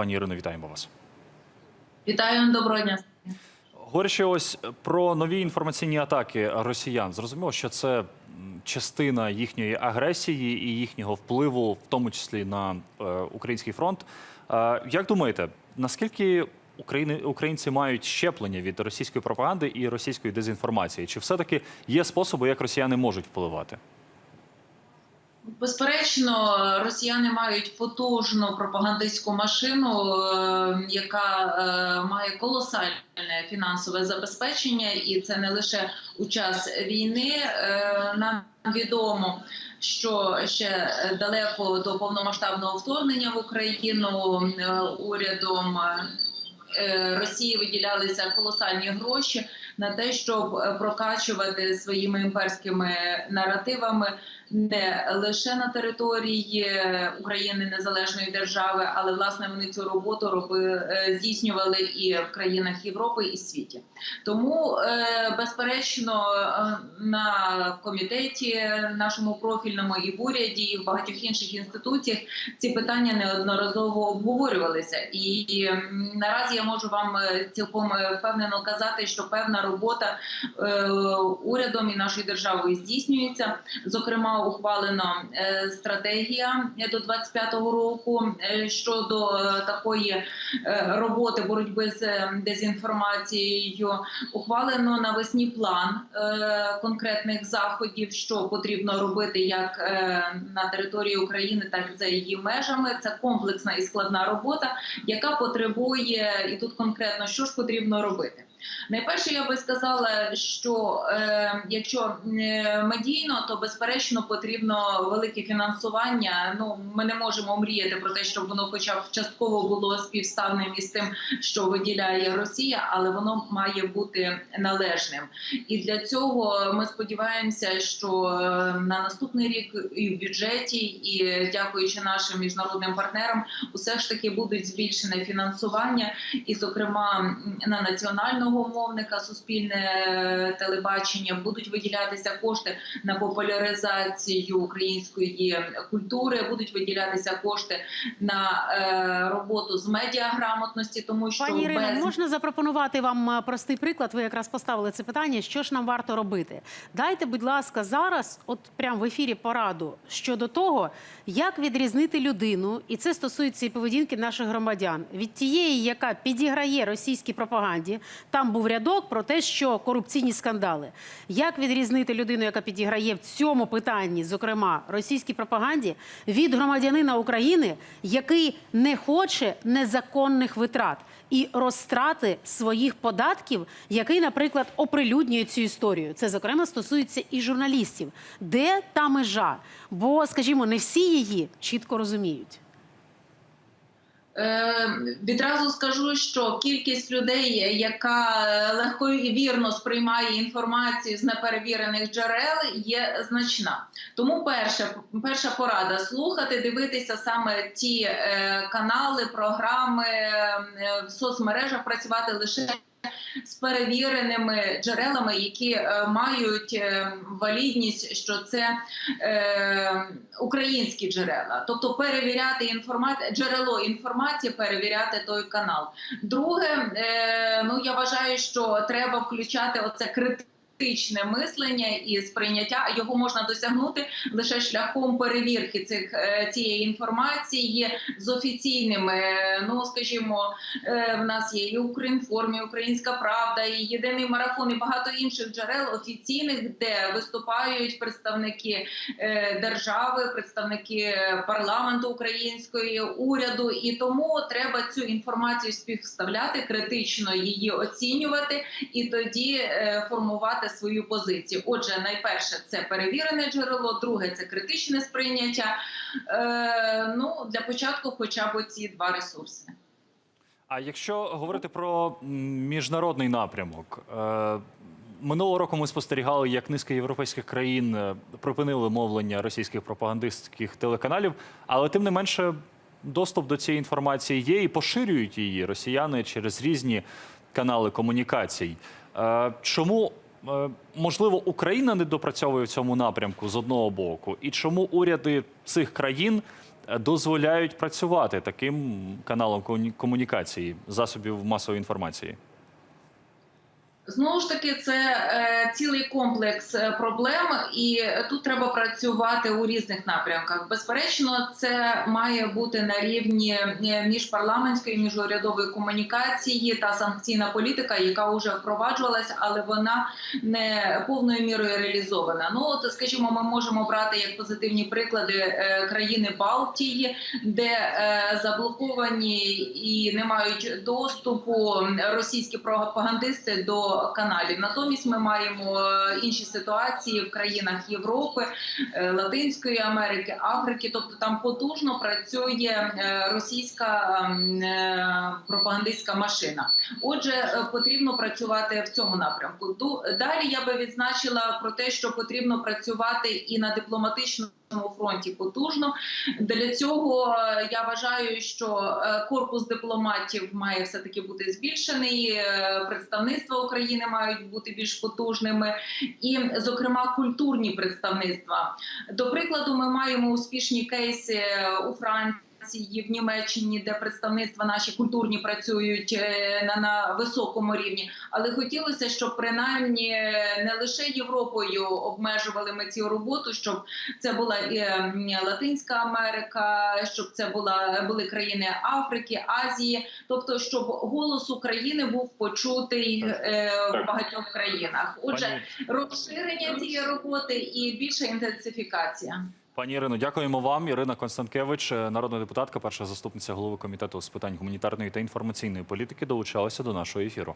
Пані Ірино, вітаємо вас. Вітаю, доброго дня. Говорячи ось про нові інформаційні атаки росіян, зрозуміло, що це частина їхньої агресії і їхнього впливу, в тому числі на е, український фронт. Е, як думаєте, наскільки України, українці мають щеплення від російської пропаганди і російської дезінформації? Чи все-таки є способи, як росіяни можуть впливати? Безперечно, росіяни мають потужну пропагандистську машину, е, яка е, має колосальне фінансове забезпечення, і це не лише у час війни. Е, Нам відомо, що ще далеко до повномасштабного вторгнення в Україну урядом. Росії виділялися колосальні гроші на те, щоб прокачувати своїми імперськими наративами не лише на території України незалежної держави, але власне вони цю роботу роби е, здійснювали і в країнах Європи і світі. Тому, е, безперечно, е, на комітеті нашому профільному і в уряді, і в багатьох інших інституціях ці питання неодноразово обговорювалися. І наразі я можу вам цілком впевнено казати, що певна робота урядом і нашою державою здійснюється. Зокрема, ухвалена е, стратегія до 25-го року е, щодо е, такої е, роботи боротьби з е, дезінформацією. Ухвалено навесні план е, конкретних заходів, що потрібно робити як е, на території України, так і за її межами. Це комплексна і складна робота, яка потребує і тут конкретно що ж потрібно робити. Найперше, я би сказала, що е, якщо е, медійно, то безперечно потрібно велике фінансування. Ну ми не можемо мріяти про те, щоб воно, хоча б частково було співставним із тим, що виділяє Росія, але воно має бути належним. І для цього ми сподіваємося, що е, на наступний рік і в бюджеті, і дякуючи нашим міжнародним партнерам, усе ж таки будуть збільшене фінансування, і, зокрема, на національного мовника суспільне е, телебачення будуть виділятися кошти на популяризацію української культури, будуть виділятися кошти на е, роботу з медіаграмотності, тому що Пані Ірино, без можна запропонувати вам е, простий приклад? Ви якраз поставили це питання. Що ж нам варто робити? Дайте, будь ласка, зараз, от прямо в ефірі пораду щодо того, як відрізнити людину, і це стосується і поведінки наших громадян, від тієї, яка підіграє російській пропаганді. Там був рядок про те, що корупційні скандали. Як відрізнити людину, яка підіграє в цьому питанні, зокрема російській пропаганді, від громадянина України, який не хоче незаконних витрат і розтрати своїх податків, який, наприклад, оприлюднює цю історію. Це зокрема стосується і журналістів. Де та межа? Бо, скажімо, не всі її чітко розуміють. Е, Відразу скажу, що кількість людей, яка легко і вірно сприймає інформацію з неперевірених джерел, є значна. Тому перша, перша порада слухати, дивитися саме ті е, канали, програми е, в соцмережах, працювати лише. З перевіреними джерелами, які е, мають е, валідність, що це е, українські джерела, тобто перевіряти інформацію, джерело інформації, перевіряти той канал. Друге, ну я вважаю, що треба включати оце критичне мислення і сприйняття, його можна досягнути лише шляхом перевірки цих е, цієї інформації з офіційними. е, Ну скажімо, е, в нас є і Укрінформ, і Українська Правда, і єдиний марафон, і багато інших джерел офіційних, де виступають представники держави, представники парламенту української уряду, і тому треба цю інформацію співставляти, критично її оцінювати і тоді формувати свою позицію. Отже, найперше це перевірене джерело, друге це критичне сприйняття. Е, ну для початку, хоча б ці два ресурси. А якщо говорити про міжнародний напрямок, е, минулого року ми спостерігали, як низка європейських країн е, припинили мовлення російських пропагандистських телеканалів, але тим не менше доступ до цієї інформації є і поширюють її росіяни через різні канали комунікацій. Е, Чому можливо Україна не допрацьовує в цьому напрямку з одного боку, і чому уряди цих країн е, дозволяють працювати таким каналом комуні- комунікації засобів масової інформації? Знову ж таки, це е, цілий комплекс е, проблем, і тут треба працювати у різних напрямках. Безперечно, це має бути на рівні е, міжпарламентської міжурядової комунікації та санкційна політика, яка вже впроваджувалася, але вона не повною мірою реалізована. Ну от, скажімо, ми можемо брати як позитивні приклади е, країни Балтії, де е, заблоковані і не мають доступу російські пропагандисти до каналів. Натомість ми маємо е, інші ситуації в країнах Європи, е, Латинської Америки, Африки. Тобто там потужно працює е, російська пропагандистська машина. Отже, потрібно працювати в цьому напрямку. Далі я би відзначила про те, що потрібно працювати і на дипломатичному фронті потужно. Для цього е, я вважаю, що е, корпус дипломатів має все таки бути збільшений. е, Представництва України мають бути більш потужними, і, зокрема, культурні представництва. До прикладу, ми маємо успішні кейси у Франції. В Німеччині, де представництва наші культурні працюють е, на, на високому рівні, але хотілося, щоб принаймні е, не лише Європою обмежували ми цю роботу, щоб це була і е, Латинська Америка, щоб це була були країни Африки, Азії, тобто щоб голос України був почутий е, в багатьох країнах. Отже, розширення цієї роботи і більша інтенсифікація. Пані Ірино, дякуємо вам. Ірина Констанкевич, е, народна депутатка, перша заступниця голови комітету з питань гуманітарної та інформаційної політики, долучалася до нашого ефіру.